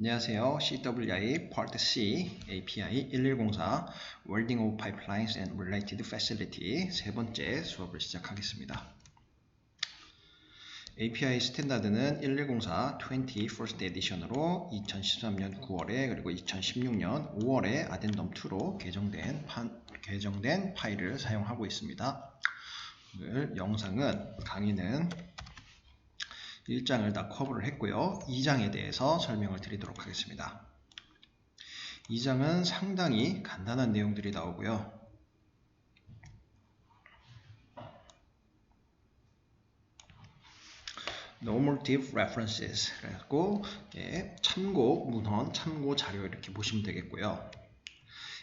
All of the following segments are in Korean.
안녕하세요. CWI Part C API 1104 Welding of Pipelines and Related Facility 세 번째 수업을 시작하겠습니다. API 스탠다드는 1104 21st 에디션으로 2013년 9월에 그리고 2016년 5월에 아덴덤 2로 개정된, 판, 개정된 파일을 사용하고 있습니다. 오늘 영상은 강의는 1장을 다 커버를 했고요. 2장에 대해서 설명을 드리도록 하겠습니다. 2장은 상당히 간단한 내용들이 나오고요. normative references 그래고 예, 참고 문헌, 참고 자료 이렇게 보시면 되겠고요.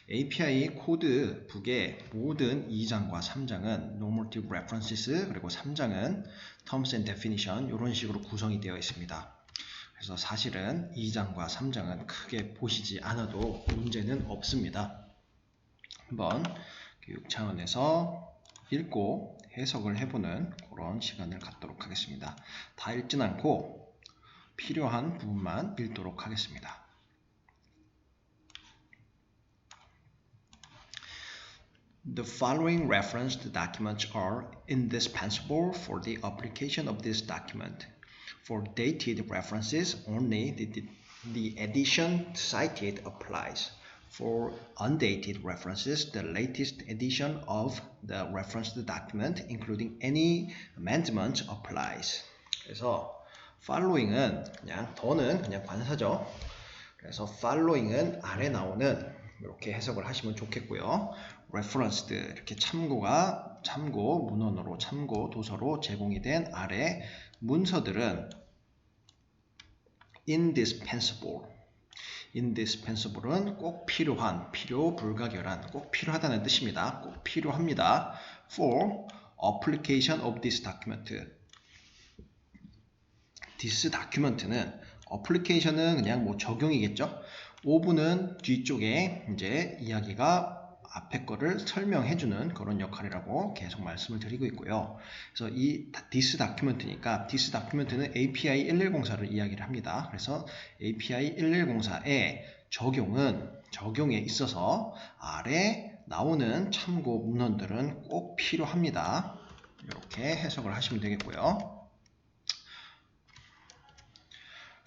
API 코드 북의 모든 2장과 3장은 normative references 그리고 3장은 terms and definition 이런 식으로 구성이 되어 있습니다. 그래서 사실은 2장과 3장은 크게 보시지 않아도 문제는 없습니다. 한번 교육 차원에서 읽고 해석을 해보는 그런 시간을 갖도록 하겠습니다. 다 읽진 않고 필요한 부분만 읽도록 하겠습니다. The following referenced documents are indispensable for the application of this document. For dated references, only the, the edition cited applies. For undated references, the latest edition of the referenced document, including any amendment, applies. 그래서 following은 그냥 더는 그냥 관사죠. 그래서 following은 아래 나오는 이렇게 해석을 하시면 좋겠고요. Referenced 이렇게 참고가 참고 문헌으로 참고 도서로 제공이 된 아래 문서들은 indispensable indispensable은 꼭 필요한, 필요 불가결한, 꼭 필요하다는 뜻입니다. 꼭 필요합니다. for application of this document. this document는 application은 그냥 뭐 적용이겠죠. of는 뒤쪽에 이제 이야기가 앞에 거를 설명해주는 그런 역할이라고 계속 말씀을 드리고 있고요. 그래서 이 this document니까 this document는 API 1104를 이야기를 합니다. 그래서 API 1104의 적용은 적용에 있어서 아래 나오는 참고 문헌들은 꼭 필요합니다. 이렇게 해석을 하시면 되겠고요.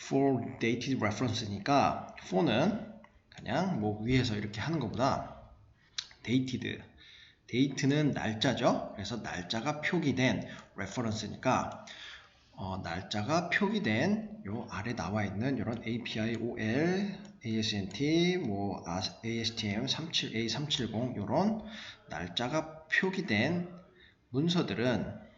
for dated reference니까 for는 그냥 뭐 위에서 이렇게 하는 것보다 dated. date는 날짜죠. 그래서 날짜가 표기된 reference니까 어, 날짜가 표기된 요 아래 나와 있는 이런 API OL, ASNT, 뭐 ASTM 37A370 이런 날짜가 표기된 문서들은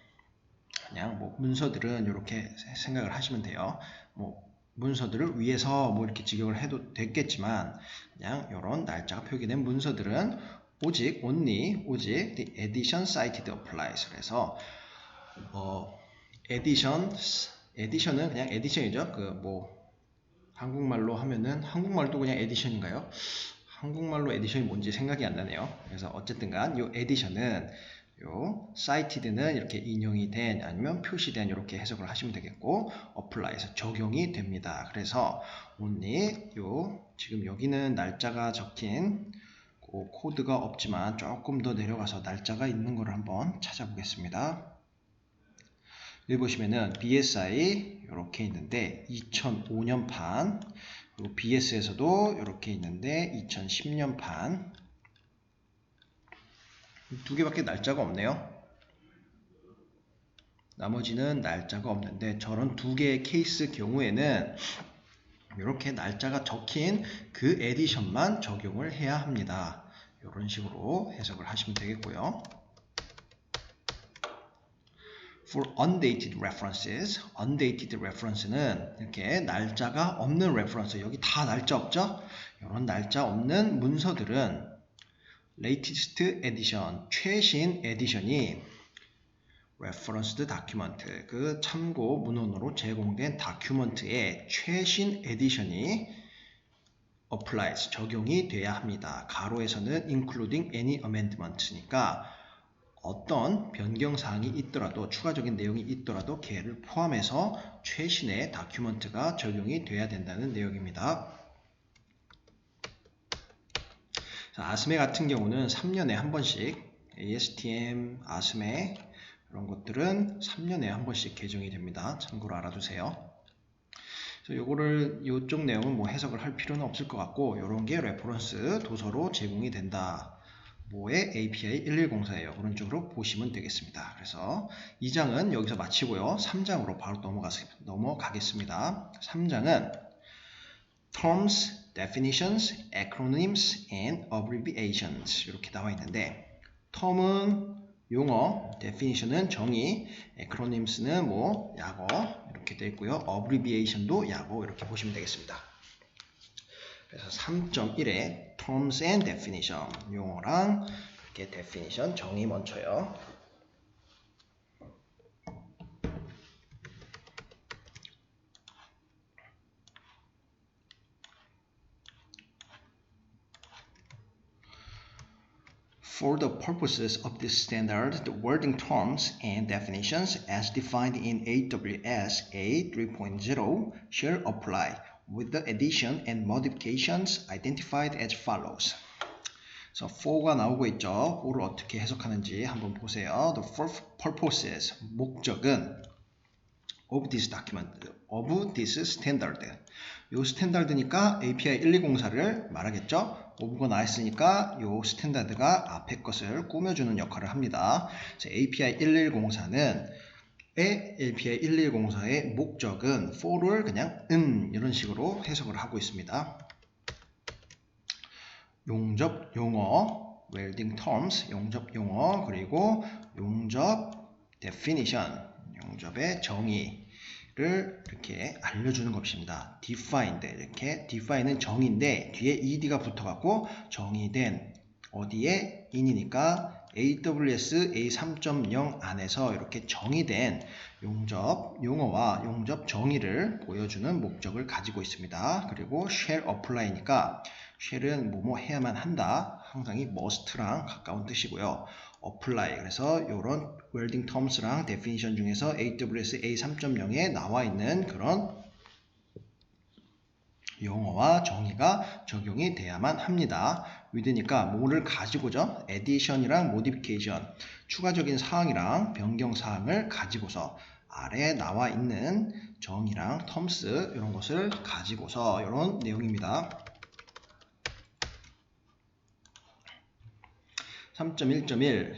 그냥 뭐 문서들은 이렇게 생각을 하시면 돼요. 뭐 문서들을 위해서 뭐 이렇게 직역을 해도 됐겠지만 그냥 이런 날짜가 표기된 문서들은 오직 only 오직 the edition cited applies. 그래서 어 edition edition은 그냥 edition이죠. 그 뭐 한국말로 하면은 한국말도 그냥 edition인가요? 한국말로 edition이 뭔지 생각이 안 나네요. 그래서 어쨌든간 이 edition은 요 cited는 이렇게 인용이 된 아니면 표시된 이렇게 해석을 하시면 되겠고 apply에서 적용이 됩니다. 그래서 only 요 지금 여기는 날짜가 적힌 코드가 없지만 조금 더 내려가서 날짜가 있는 걸 한번 찾아보겠습니다. 여기 보시면은 BSI 이렇게 있는데 2005년판 그리고 BS에서도 이렇게 있는데 2010년판 두 개밖에 날짜가 없네요. 나머지는 날짜가 없는데 저런 두 개의 케이스 경우에는 이렇게 날짜가 적힌 그 에디션만 적용을 해야 합니다. 이런 식으로 해석을 하시면 되겠고요. For undated references, undated reference는 이렇게 날짜가 없는 reference, 여기 다 날짜 없죠? 이런 날짜 없는 문서들은 latest edition, 최신 에디션이 referenced document, 그 참고 문헌으로 제공된 다큐먼트의 최신 에디션이 applies, 적용이 돼야 합니다. 가로에서는 including any amendment니까 어떤 변경 사항이 있더라도 추가적인 내용이 있더라도 걔를 포함해서 최신의 다큐먼트가 적용이 돼야 된다는 내용입니다. 자, 아스메 같은 경우는 3년에 한 번씩 ASTM, 아스메 이런 것들은 3년에 한 번씩 개정이 됩니다. 참고로 알아두세요. 그래서 요거를 이쪽 내용은 뭐 해석을 할 필요는 없을 것 같고 이런 게 레퍼런스 도서로 제공이 된다. 뭐의 API 1104예요. 그런 쪽으로 보시면 되겠습니다. 그래서 2장은 여기서 마치고요. 3장으로 바로 넘어가, 넘어가 겠습니다. 3장은 Terms, Definitions, Acronyms, and Abbreviations 이렇게 나와 있는데 term은 용어, definition은 정의, acronyms는 뭐 약어 이렇게 되어 있고요. abbreviation도 약어 이렇게 보시면 되겠습니다. 그래서 3.1에 terms and definition 용어랑 이렇게 definition 정의 먼저요. For the purposes of this standard, the wording terms and definitions as defined in AWS A 3.0 shall apply with the addition and modifications identified as follows. 그래서 for가 나오고 있죠. for를 어떻게 해석하는지 한번 보세요. The for- purposes, 목적은 of this document, of this standard. 요 스탠다드니까 API 1204를 말하겠죠. 오브가 나왔으니까 요 스탠다드가 앞에 것을 꾸며주는 역할을 합니다. API 1104는 의 API 1104의 목적은 for를 그냥 은 이런 식으로 해석을 하고 있습니다. 용접 용어, welding terms, 용접 용어, 그리고 용접 definition, 용접의 정의 를 이렇게 알려주는 것입니다. defined 이렇게 define은 정의인데 뒤에 ed가 붙어갖고 정의된 어디에 in이니까 AWS A3.0 안에서 이렇게 정의된 용접 용어와 용접 정의를 보여주는 목적을 가지고 있습니다. 그리고 shall apply니까 shall은 뭐뭐 해야만 한다. 항상 이 must랑 가까운 뜻이고요. Apply 그래서 이런 welding terms랑 definition 중에서 AWS A3.0에 나와 있는 그런 용어와 정의가 적용이 돼야만 합니다. with니까 뭐를 가지고죠. addition이랑 modification 추가적인 사항이랑 변경 사항을 가지고서 아래 나와 있는 정의랑 terms 이런 것을 가지고서 이런 내용입니다. 3.1.1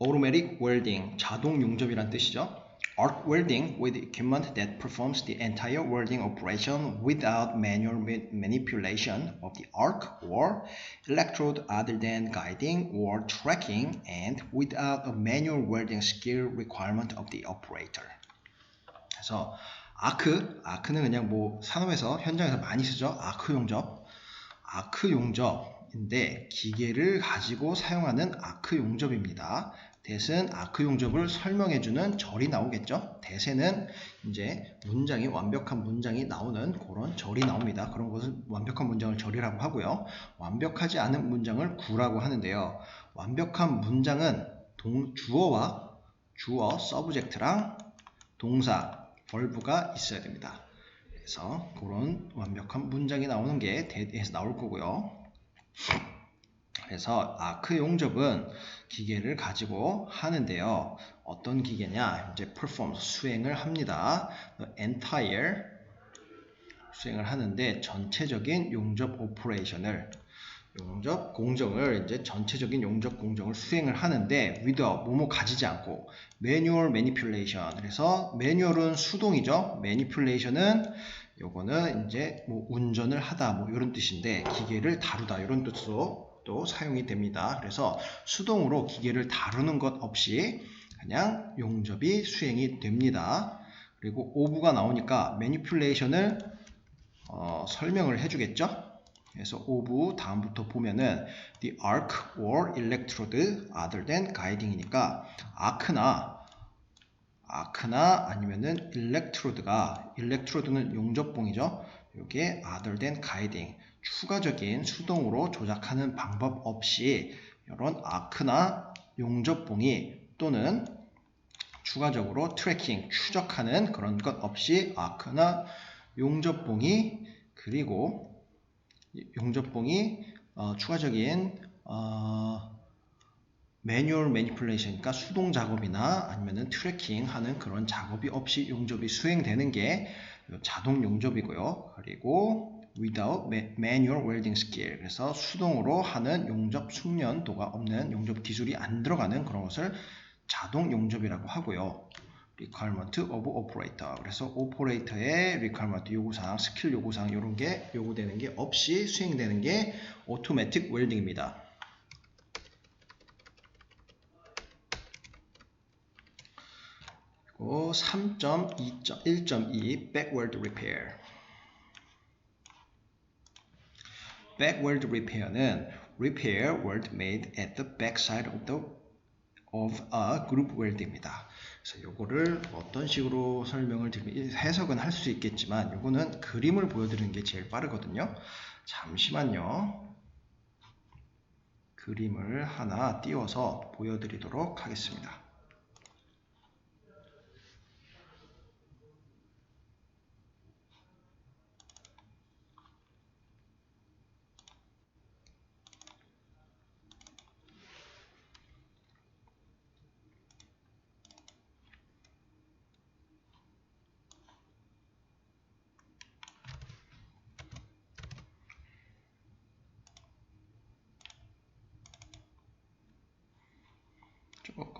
automatic welding 자동 용접이란 뜻이죠. arc welding with equipment that performs the entire welding operation without manual ma- manipulation of the arc or electrode other than guiding or tracking and without a manual welding skill requirement of the operator. 그래서 아크, 아크는 그냥 뭐 산업에서 현장에서 많이 쓰죠. 아크 용접. 아크 용접인데 기계를 가지고 사용하는 아크 용접입니다. 대신 아크 용접을 설명해주는 절이 나오겠죠. 대세는 이제 문장이 완벽한 문장이 나오는 그런 절이 나옵니다. 그런 것을 완벽한 문장을 절이라고 하고요. 완벽하지 않은 문장을 구라고 하는데요. 완벽한 문장은 동, 주어와 주어, 서브젝트랑 동사, 벌브가 있어야 됩니다. 그래서 그런 완벽한 문장이 나오는 게 대에서 나올 거고요. 그래서 아크 용접은 기계를 가지고 하는데요. 어떤 기계냐? 이제 perform 수행을 합니다. entire 수행을 하는데 전체적인 용접 오퍼레이션을 용접 공정을 이제 전체적인 용접 공정을 수행을 하는데 with 뭐뭐 가지지 않고 manual manipulation 그래서 매뉴얼은 수동이죠. manipulation은 요거는 이제 뭐 운전을 하다 뭐 이런 뜻인데 기계를 다루다 이런 뜻으로 또 사용이 됩니다. 그래서 수동으로 기계를 다루는 것 없이 그냥 용접이 수행이 됩니다. 그리고 오브가 나오니까 manipulation을 어, 설명을 해주겠죠. 그래서 오브 다음부터 보면은 the arc or electrode other than guiding이니까 아크나 아크나 아니면은 일렉트로드가 일렉트로드는 용접봉이죠. 이게 other than guiding 추가적인 수동으로 조작하는 방법 없이 이런 아크나 용접봉이 또는 추가적으로 트래킹 추적하는 그런 것 없이 아크나 용접봉이 그리고 용접봉이 어, 추가적인 어, 매뉴얼 매니플레이션이니까 수동 작업이나 아니면은 트래킹 하는 그런 작업이 없이 용접이 수행되는 게 자동 용접이고요. 그리고 without manual welding skill 그래서 수동으로 하는 용접 숙련도가 없는 용접 기술이 안 들어가는 그런 것을 자동 용접이라고 하고요. Requirement of operator 그래서 오퍼레이터의 requirement 요구사항, 스킬 요구사항 이런 게 요구되는 게 없이 수행되는 게 automatic welding입니다. 그리고 3.2.1.2 backward repair backward repair는 repair weld made at the backside of the of a group weld입니다. 그래서 요거를 어떤 식으로 설명을 드리면 해석은 할 수 있겠지만 요거는 그림을 보여드리는 게 제일 빠르거든요. 잠시만요. 그림을 하나 띄워서 보여드리도록 하겠습니다.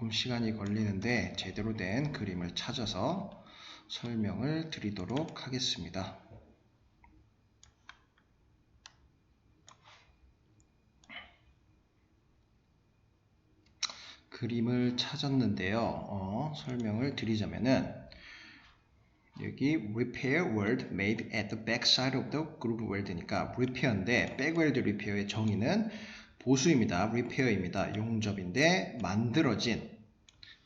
조금 시간이 걸리는데 제대로 된 그림을 찾아서 설명을 드리도록 하겠습니다. 그림을 찾았는데요. 어, 설명을 드리자면은 여기 repair weld made at the back side of the groove weld니까 repair인데 back weld repair의 정의는 보수입니다. repair입니다. 용접인데 만들어진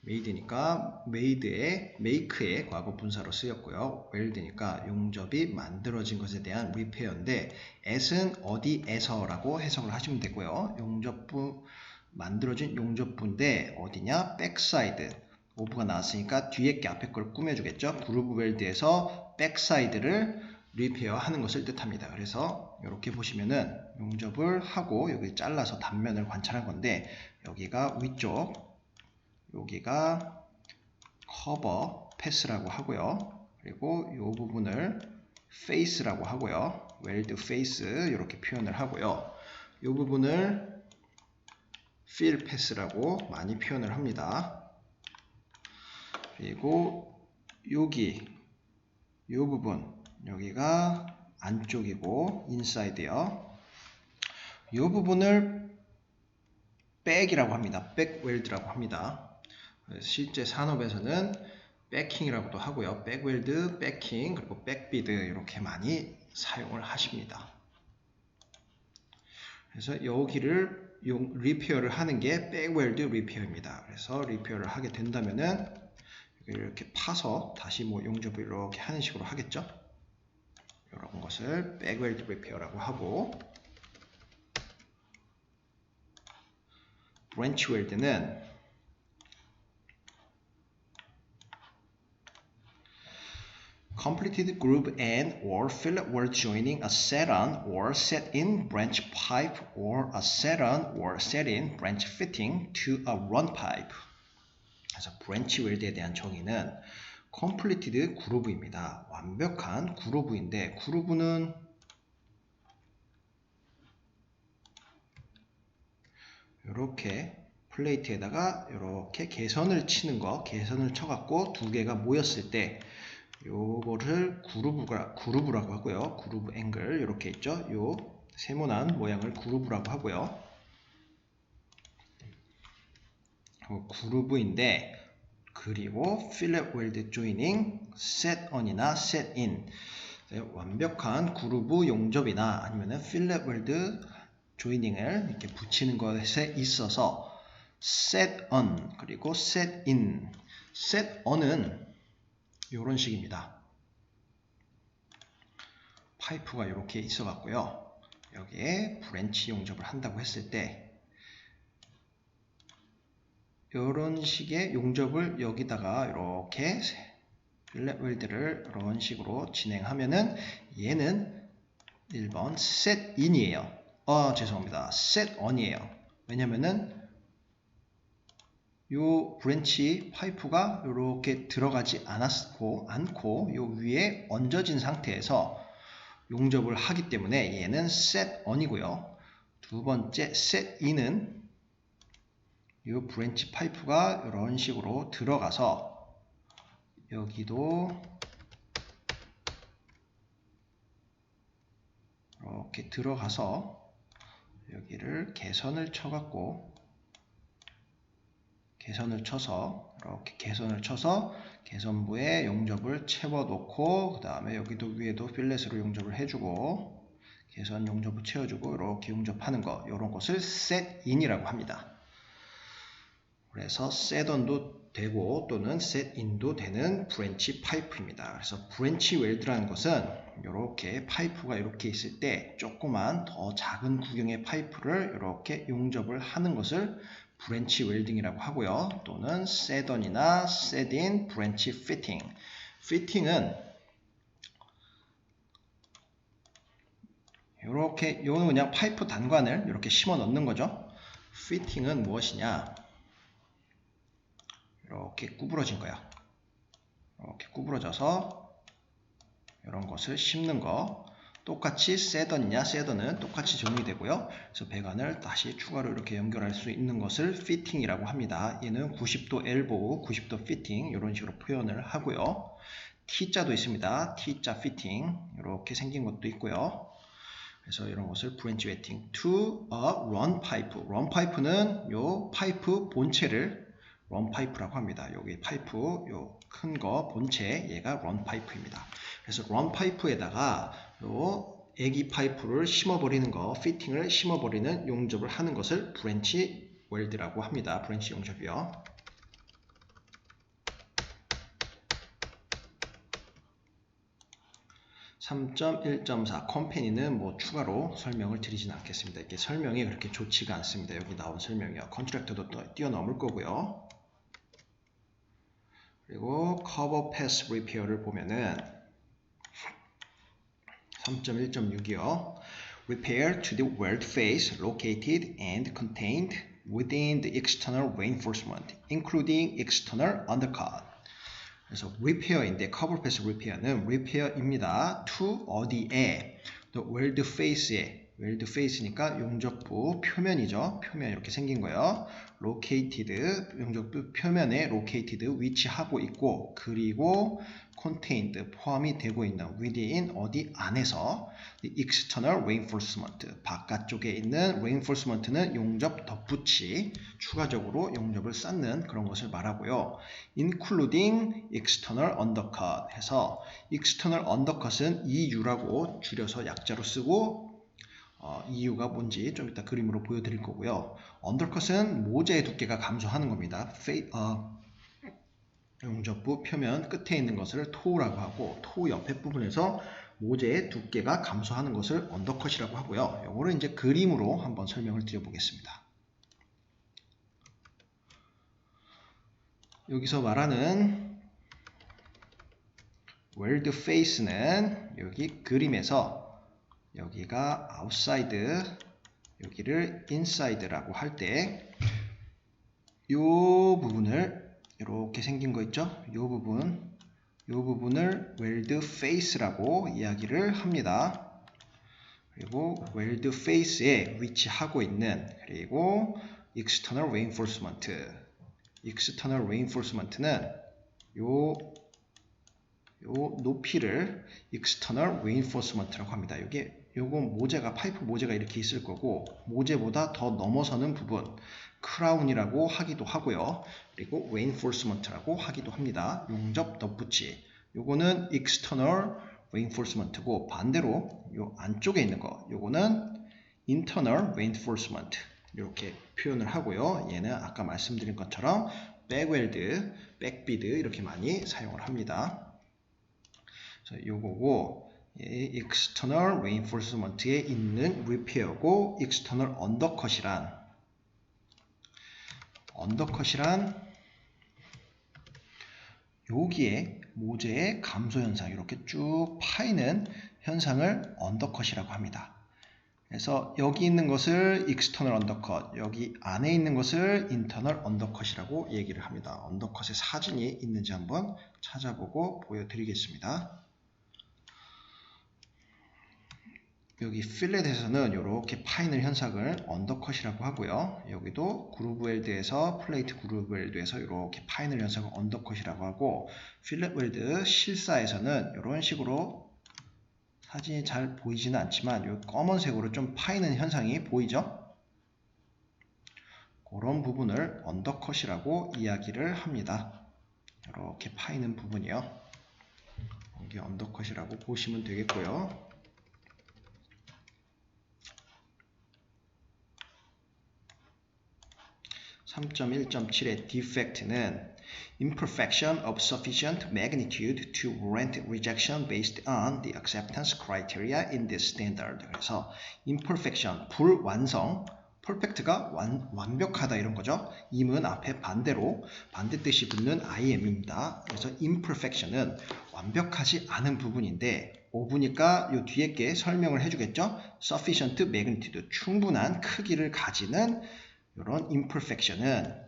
made니까 made의 make의 과거 분사로 쓰였고요. weld니까 용접이 만들어진 것에 대한 repair인데 at은 어디에서라고 해석을 하시면 되고요. 용접부 만들어진 용접부인데 어디냐? 백사이드 오브가 나왔으니까 뒤에 게 앞에 걸 꾸며주겠죠. 그루브 웰드에서 백사이드를 리페어 하는 것을 뜻합니다. 그래서 이렇게 보시면은 용접을 하고 여기 잘라서 단면을 관찰한 건데 여기가 위쪽 여기가 커버 패스라고 하고요. 그리고 이 부분을 페이스라고 하고요. 웰드 페이스 이렇게 표현을 하고요. 이 부분을 필 패스라고 많이 표현을 합니다. 그리고 여기 이 부분 여기가 안쪽이고 인사이드요. 이 부분을 백이라고 합니다. 백 웰드라고 합니다. 실제 산업에서는 백킹이라고도 하고요. 백웰드, 백킹, 그리고 백비드 이렇게 많이 사용을 하십니다. 그래서 여기를 용, 리페어를 하는 게 백웰드 리페어입니다. 그래서 리페어를 하게 된다면은 이렇게 파서 다시 뭐 용접을 이렇게 하는 식으로 하겠죠. 이런 것을 백웰드 리페어라고 하고 브랜치 웰드는 completed groove and or fillet weld joining a set-on or set-in branch pipe or a set-on or set-in branch fitting to a run pipe. 그래서 브랜치 웰드에 대한 정의는 completed 그루브입니다. 완벽한 그루브인데 그루브는 이렇게 플레이트에다가 이렇게 개선을 치는 거, 개선을 쳐갖고 두 개가 모였을 때 요거를 그루브가, 그루브라고 하고요. 그루브 앵글 이렇게 있죠. 요 세모난 모양을 그루브라고 하고요. 어, 그루브인데 그리고 필렛 웰드 조이닝 set on이나 set in 완벽한 그루브 용접이나 아니면은 필렛 웰드 조이닝을 이렇게 붙이는 것에 있어서 set on 그리고 set in set on은 이런 식입니다. 파이프가 이렇게 있어 갖고요. 여기에 브랜치 용접을 한다고 했을 때 이런 식의 용접을 여기다가 이렇게 필렛 웰드를 이런 식으로 진행하면은 얘는 1번 set in이에요. 어, 죄송합니다. set on이에요. 왜냐면은 요 브랜치 파이프가 이렇게 들어가지 않았고 않고 요 위에 얹어진 상태에서 용접을 하기 때문에 얘는 set on이고요. 두 번째 set in은 이 브랜치 파이프가 이런 식으로 들어가서 여기도 이렇게 들어가서 여기를 개선을 쳐갖고 개선을 쳐서 이렇게 개선을 쳐서 개선부에 용접을 채워놓고 그 다음에 여기도 위에도 필렛으로 용접을 해주고 개선 용접을 채워주고 이렇게 용접하는 거 이런 것을 in이라고 합니다. 그래서 seton도 되고 또는 set-in도 되는 브랜치 파이프입니다. 그래서 브랜치 웰드라는 것은 이렇게 파이프가 이렇게 있을 때 조그만 더 작은 구경의 파이프를 이렇게 용접을 하는 것을 브랜치 웰딩이라고 하고요. 또는 set-on이나 set-in 브랜치 fitting. fitting은 이렇게 요는 그냥 파이프 단관을 이렇게 심어 넣는 거죠. fitting은 무엇이냐? 이렇게 구부러진 거야. 이렇게 구부러져서 이런 것을 심는 거. 똑같이 세던이냐 세던은 똑같이 적용이 되고요. 그래서 배관을 다시 추가로 이렇게 연결할 수 있는 것을 피팅이라고 합니다. 얘는 90도 엘보우, 90도 피팅 이런 식으로 표현을 하고요. T자도 있습니다. T자 피팅 이렇게 생긴 것도 있고요. 그래서 이런 것을 브랜치 웨팅 to a run pipe. run pipe는 요 파이프 본체를 런 파이프라고 합니다. 여기 파이프 요 큰 거 본체 얘가 런 파이프입니다. 그래서 런 파이프에다가 요 애기 파이프를 심어버리는 거, 피팅을 심어버리는 용접을 하는 것을 브랜치 웰드라고 합니다. 브랜치 용접이요. (3.1.4) 컴퍼니는 뭐 추가로 설명을 드리진 않겠습니다. 이게 설명이 그렇게 좋지가 않습니다. 여기 나온 설명이요. 컨트랙터도 또 뛰어넘을 거고요. 그리고 cover pass repair를 보면은 3.1.6이요. Repair to the weld face located and contained within the external reinforcement, including external undercut. 그래서 repair인데 cover pass repair는 repair입니다. to 어디에? the weld face에 웰드 페이스니까 용접부 표면이죠. 표면 이렇게 생긴 거예요. Located 용접부 표면에 located 위치하고 있고 그리고 contained 포함이 되고 있는 within 어디 안에서 external reinforcement 바깥쪽에 있는 reinforcement는 용접 덧붙이 추가적으로 용접을 쌓는 그런 것을 말하고요. including external undercut 해서 external undercut은 EU라고 줄여서 약자로 쓰고 어, 이유가 뭔지 좀 이따 그림으로 보여드릴 거고요. 언더컷은 모재의 두께가 감소하는 겁니다. 페이, 어, 용접부 표면 끝에 있는 것을 토우라고 하고 토우 옆에 부분에서 모재의 두께가 감소하는 것을 언더컷이라고 하고요. 이거를 이제 그림으로 한번 설명을 드려보겠습니다. 여기서 말하는 웰드 페이스는 여기 그림에서 여기가 outside 여기를 inside라고 할 때 이 부분을 이렇게 생긴 거 있죠? 이 부분 이 부분을 weld face라고 이야기를 합니다. 그리고 weld face에 위치하고 있는 그리고 external reinforcement external reinforcement는 요, 요 높이를 external reinforcement라고 합니다. 이게 요건 모재가 파이프 모재가 이렇게 있을 거고 모재보다 더 넘어서는 부분 크라운이라고 하기도 하고요. 그리고 reinforcement라고 하기도 합니다. 용접 덧붙이. 요거는 external reinforcement고 반대로 요 안쪽에 있는 거 요거는 internal reinforcement 이렇게 표현을 하고요. 얘는 아까 말씀드린 것처럼 백웰드, 백비드 이렇게 많이 사용을 합니다. 요거고 이 external reinforcement에 있는 repair고 external undercut이란 undercut이란 여기에 모재의 감소 현상 이렇게 쭉 파이는 현상을 언더컷이라고 합니다. 그래서 여기 있는 것을 external undercut, 여기 안에 있는 것을 internal undercut이라고 얘기를 합니다. 언더컷의 사진이 있는지 한번 찾아보고 보여드리겠습니다. 여기 필렛에서는 이렇게 파이는 현상을 언더컷이라고 하고요. 여기도 그루브 웰드에서 플레이트 그루브 웰드에서 이렇게 파이는 현상을 언더컷이라고 하고 필렛 웰드 실사에서는 이런 식으로 사진이 잘 보이지는 않지만 이 검은색으로 좀 파이는 현상이 보이죠? 그런 부분을 언더컷이라고 이야기를 합니다. 이렇게 파이는 부분이요. 여기 언더컷이라고 보시면 되겠고요. 3.1.7의 defect는 imperfection of sufficient magnitude to warrant rejection based on the acceptance criteria in this standard. 그래서 imperfection, 불완성, perfect가 완, 완벽하다 이런 거죠. 임은 앞에 반대로 반대 뜻이 붙는 im입니다. 그래서 imperfection은 완벽하지 않은 부분인데 5부니까 요 뒤에 게 설명을 해주겠죠. sufficient magnitude, 충분한 크기를 가지는 이런 imperfection은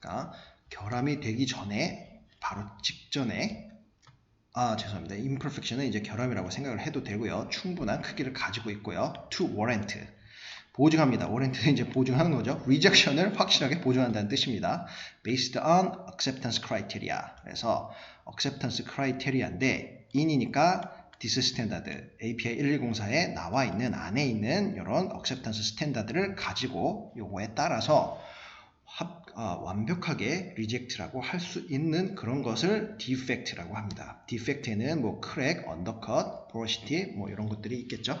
그러니까 결함이 되기 전에 바로 직전에 아 죄송합니다. imperfection은 이제 결함이라고 생각을 해도 되고요. 충분한 크기를 가지고 있고요. to warrant 보증합니다. warrant는 이제 보증하는 거죠. rejection을 확실하게 보증한다는 뜻입니다. based on acceptance criteria 그래서 acceptance criteria인데 in이니까 디스 스탠다드 API 1104에 나와 있는 안에 있는 이런 acceptance 스탠다드를 가지고 요거에 따라서 합, 어, 완벽하게 reject라고 할 수 있는 그런 것을 defect라고 합니다. defect에는 뭐 crack, undercut, porosity 뭐 이런 것들이 있겠죠.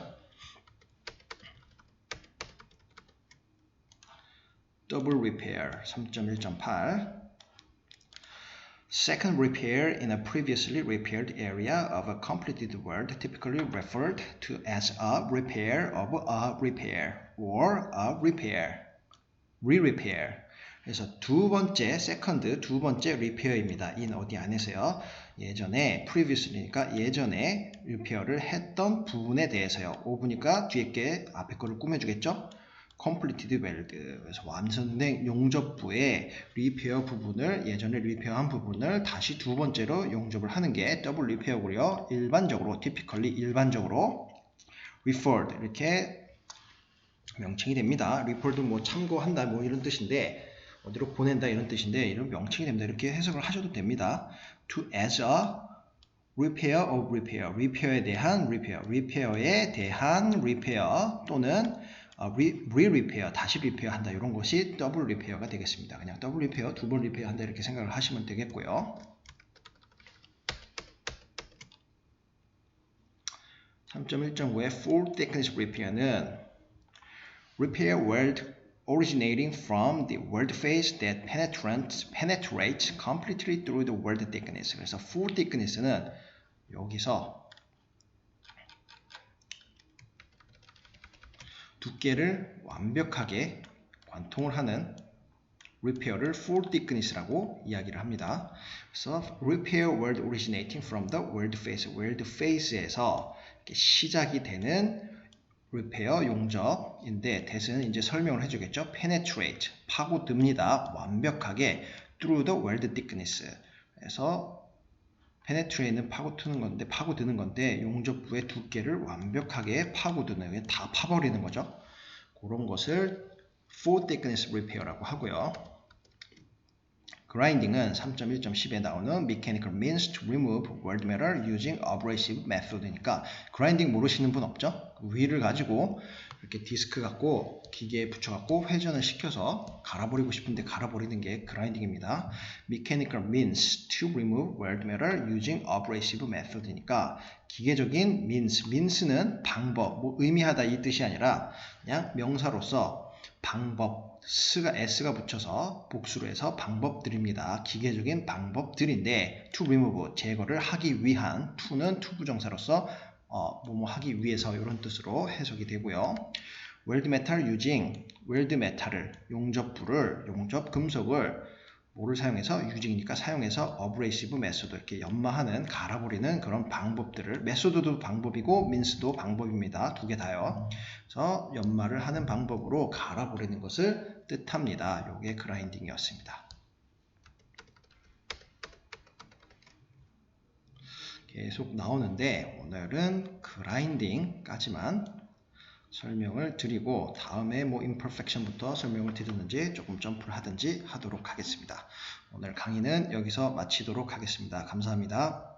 double repair 3.1.8 Second repair in a previously repaired area of a completed word typically referred to as a repair of a repair or a repair, re-repair. 그래서 두 번째, second 두 번째 repair입니다. in 어디 안에서요. 예전에 previously니까 예전에 repair를 했던 부분에 대해서요. 5부니까 뒤에 게 앞에 거를 꾸며주겠죠. Completed weld 그래서 완성된 용접부의 리페어 부분을 예전에 리페어한 부분을 다시 두 번째로 용접을 하는 게 더블 리페어고요. 일반적으로 typically 일반적으로 referred 이렇게 명칭이 됩니다. referred 뭐 참고한다 뭐 이런 뜻인데 어디로 보낸다 이런 뜻인데 이런 명칭이 됩니다. 이렇게 해석을 하셔도 됩니다. to as a repair of repair, repair에 대한 repair, repair에 대한 repair 또는 어, re, repair, 다시 리페어 한다 이런 것이 더블 리페어가 되겠습니다. 그냥 더블 리페어, 두 번 리페어 한다 이렇게 생각을 하시면 되겠고요. 3.1.5의 full thickness repair는 repair weld originating from the weld face that penetrates, penetrates completely through the weld thickness. 그래서 full thickness는 여기서 두께를 완벽하게 관통을 하는 repair를 full thickness라고 이야기를 합니다. 그래서 repair word originating from the word face, word face에서 시작이 되는 repair 용접인데 대세는 이제 설명을 해주겠죠. penetrate 파고듭니다. 완벽하게 through the word thickness. 그래서 페네트레이는 파고드는 건데 파고드는 건데 용접부의 두께를 완벽하게 파고드는 다 파버리는 거죠. 그런 것을 full thickness repair라고 하고요. Grinding은 3.1.10에 나오는 mechanical means to remove weld matter using abrasive method니까 grinding 모르시는 분 없죠? 위를 가지고 이렇게 디스크 갖고 기계에 붙여 갖고 회전을 시켜서 갈아버리고 싶은데 갈아버리는 게 grinding입니다. mechanical means to remove weld matter using abrasive method니까 기계적인 means, means는 방법, 뭐 의미하다 이 뜻이 아니라 그냥 명사로서 방법, 스가 s가 붙여서 복수로 해서 방법들입니다. 기계적인 방법들인데 to remove 제거를 하기 위한 to는 to 부정사로서 어, 뭐뭐 하기 위해서 이런 뜻으로 해석이 되고요. 웰드 메탈 using 웰드 메탈을 용접부를 용접 금속을 뭐를 사용해서 유징이니까 사용해서 어브레이시브 메소드 이렇게 연마하는 갈아버리는 그런 방법들을 메소드도 방법이고 민스도 방법입니다. 두 개 다요. 그래서 연마를 하는 방법으로 갈아버리는 것을 뜻합니다. 요게 그라인딩이었습니다. 계속 나오는데 오늘은 그라인딩까지만 설명을 드리고 다음에 뭐 imperfection부터 설명을 드리는지 조금 점프를 하든지 하도록 하겠습니다. 오늘 강의는 여기서 마치도록 하겠습니다. 감사합니다.